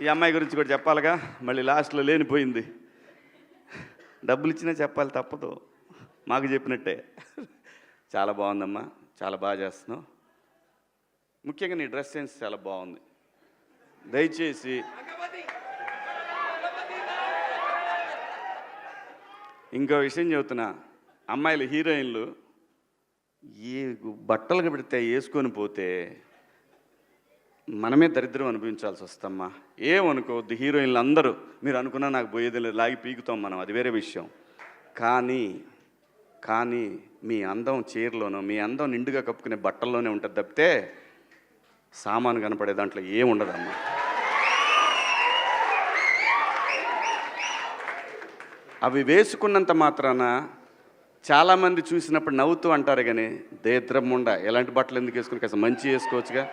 ఈ అమ్మాయి గురించి కూడా చెప్పాలిగా. మళ్ళీ లాస్ట్లో లేనిపోయింది. డబ్బులు ఇచ్చినా చెప్పాలి తప్పదు. మాకు చెప్పినట్టే. చాలా బాగుందమ్మా. చాలా బాగా చేస్తున్నావు. ముఖ్యంగా నీ డ్రెస్ సెన్స్ చాలా బాగుంది. దయచేసి ఇంకో విషయం చెబుతున్నా. అమ్మాయిలు హీరోయిన్లు ఏ బట్టలు పెడితే వేసుకొని పోతే మనమే దరిద్రం అనుభవించాల్సి వస్తమ్మా. ఏమనుకోవద్దు హీరోయిన్లు అందరూ మీరు అనుకున్నా నాకు పోయేది లేదు లాగి పీకుతాం మనం అది వేరే విషయం. కానీ కానీ మీ అందం చీరలోనో మీ అందం నిండుగా కప్పుకునే బట్టల్లోనే ఉంటుంది తప్పితే సామాను కనపడే దాంట్లో ఏముండదమ్మా అవి వేసుకున్నంత మాత్రాన చాలామంది చూసినప్పుడు నవ్వుతూ అంటారు కానీ దేద్రమ్ముండ ఎలాంటి బట్టలు ఎందుకు వేసుకుని కాస్త మంచి వేసుకోవచ్చుగా?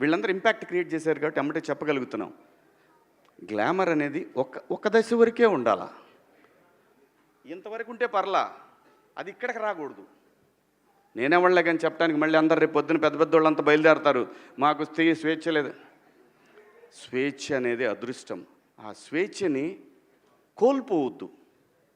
వీళ్ళందరూ ఇంపాక్ట్ క్రియేట్ చేశారు కాబట్టి అమ్మటే చెప్పగలుగుతున్నాం. గ్లామర్ అనేది ఒక ఒక దశ వరకే ఉండాలా. ఇంతవరకు ఉంటే పర్లా. అది ఇక్కడికి రాకూడదు. నేనెవళ్ళే కానీ చెప్పడానికి మళ్ళీ అందరు రేపు పొద్దున పెద్ద పెద్ద వాళ్ళంతా బయలుదేరతారు. మాకు స్త్రీ స్వేచ్ఛ లేదు. స్వేచ్ఛ అనేది అదృష్టం. ఆ స్వేచ్ఛని కోల్పోవద్దు.